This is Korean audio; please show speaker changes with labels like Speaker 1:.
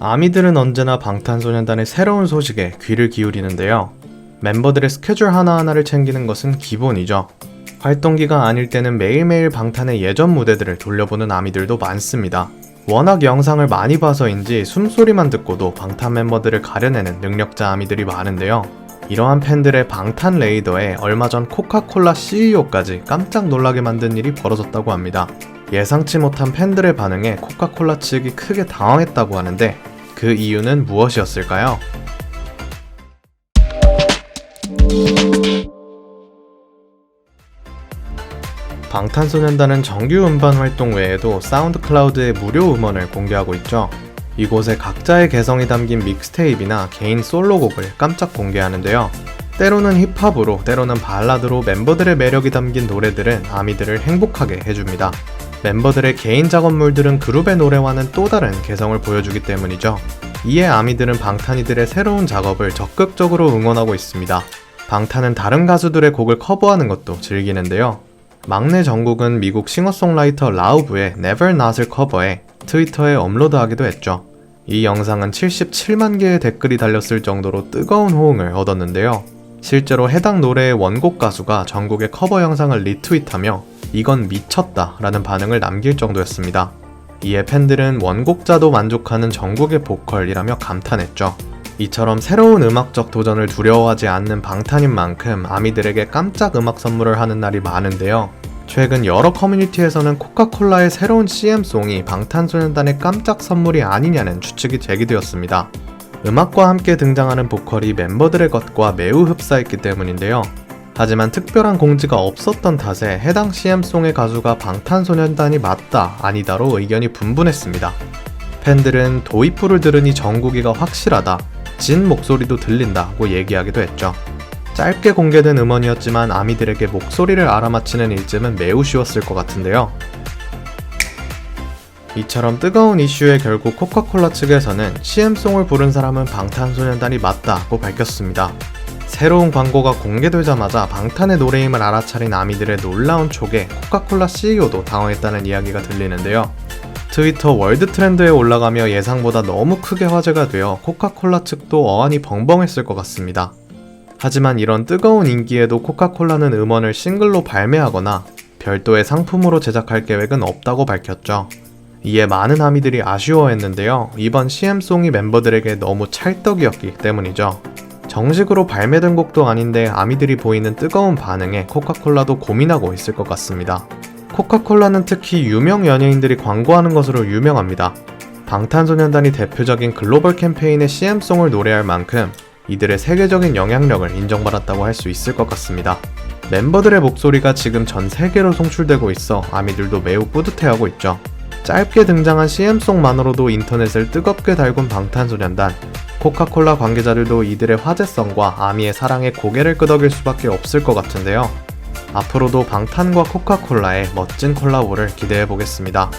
Speaker 1: 아미들은 언제나 방탄소년단의 새로운 소식에 귀를 기울이는데요. 멤버들의 스케줄 하나하나를 챙기는 것은 기본이죠. 활동기가 아닐 때는 매일매일 방탄의 예전 무대들을 돌려보는 아미들도 많습니다. 워낙 영상을 많이 봐서인지 숨소리만 듣고도 방탄 멤버들을 가려내는 능력자 아미들이 많은데요. 이러한 팬들의 방탄 레이더에 얼마 전 코카콜라 CEO까지 깜짝 놀라게 만든 일이 벌어졌다고 합니다. 예상치 못한 팬들의 반응에 코카콜라 측이 크게 당황했다고 하는데 그 이유는 무엇이었을까요? 방탄소년단은 정규 음반 활동 외에도 사운드 클라우드에 무료 음원을 공개하고 있죠. 이곳에 각자의 개성이 담긴 믹스테이프나 개인 솔로곡을 깜짝 공개하는데요. 때로는 힙합으로, 때로는 발라드로 멤버들의 매력이 담긴 노래들은 아미들을 행복하게 해줍니다. 멤버들의 개인 작업물들은 그룹의 노래와는 또 다른 개성을 보여주기 때문이죠. 이에 아미들은 방탄이들의 새로운 작업을 적극적으로 응원하고 있습니다. 방탄은 다른 가수들의 곡을 커버하는 것도 즐기는데요. 막내 정국은 미국 싱어송라이터 라우브의 Never Not을 커버해 트위터에 업로드하기도 했죠. 이 영상은 77만 개의 댓글이 달렸을 정도로 뜨거운 호응을 얻었는데요. 실제로 해당 노래의 원곡 가수가 전국의 커버 영상을 리트윗하며 이건 미쳤다 라는 반응을 남길 정도였습니다. 이에 팬들은 원곡자도 만족하는 전국의 보컬이라며 감탄했죠. 이처럼 새로운 음악적 도전을 두려워하지 않는 방탄인 만큼 아미들에게 깜짝 음악 선물을 하는 날이 많은데요. 최근 여러 커뮤니티에서는 코카콜라의 새로운 CM송이 방탄소년단의 깜짝 선물이 아니냐는 추측이 제기되었습니다. 음악과 함께 등장하는 보컬이 멤버들의 것과 매우 흡사했기 때문인데요. 하지만 특별한 공지가 없었던 탓에 해당 CM송의 가수가 방탄소년단이 맞다, 아니다로 의견이 분분했습니다. 팬들은 도입부를 들으니 정국이가 확실하다, 진 목소리도 들린다고 얘기하기도 했죠. 짧게 공개된 음원이었지만 아미들에게 목소리를 알아맞히는 일쯤은 매우 쉬웠을 것 같은데요. 이처럼 뜨거운 이슈에 결국 코카콜라 측에서는 CM송을 부른 사람은 방탄소년단이 맞다고 밝혔습니다. 새로운 광고가 공개되자마자 방탄의 노래임을 알아차린 아미들의 놀라운 촉에 코카콜라 CEO도 당황했다는 이야기가 들리는데요. 트위터 월드 트렌드에 올라가며 예상보다 너무 크게 화제가 되어 코카콜라 측도 어안이 벙벙했을 것 같습니다. 하지만 이런 뜨거운 인기에도 코카콜라는 음원을 싱글로 발매하거나 별도의 상품으로 제작할 계획은 없다고 밝혔죠. 이에 많은 아미들이 아쉬워했는데요. 이번 CM송이 멤버들에게 너무 찰떡이었기 때문이죠. 정식으로 발매된 곡도 아닌데 아미들이 보이는 뜨거운 반응에 코카콜라도 고민하고 있을 것 같습니다. 코카콜라는 특히 유명 연예인들이 광고하는 것으로 유명합니다. 방탄소년단이 대표적인 글로벌 캠페인의 CM송을 노래할 만큼 이들의 세계적인 영향력을 인정받았다고 할 수 있을 것 같습니다. 멤버들의 목소리가 지금 전 세계로 송출되고 있어 아미들도 매우 뿌듯해하고 있죠. 짧게 등장한 CM송만으로도 인터넷을 뜨겁게 달군 방탄소년단. 코카콜라 관계자들도 이들의 화제성과 아미의 사랑에 고개를 끄덕일 수밖에 없을 것 같은데요. 앞으로도 방탄과 코카콜라의 멋진 콜라보를 기대해 보겠습니다.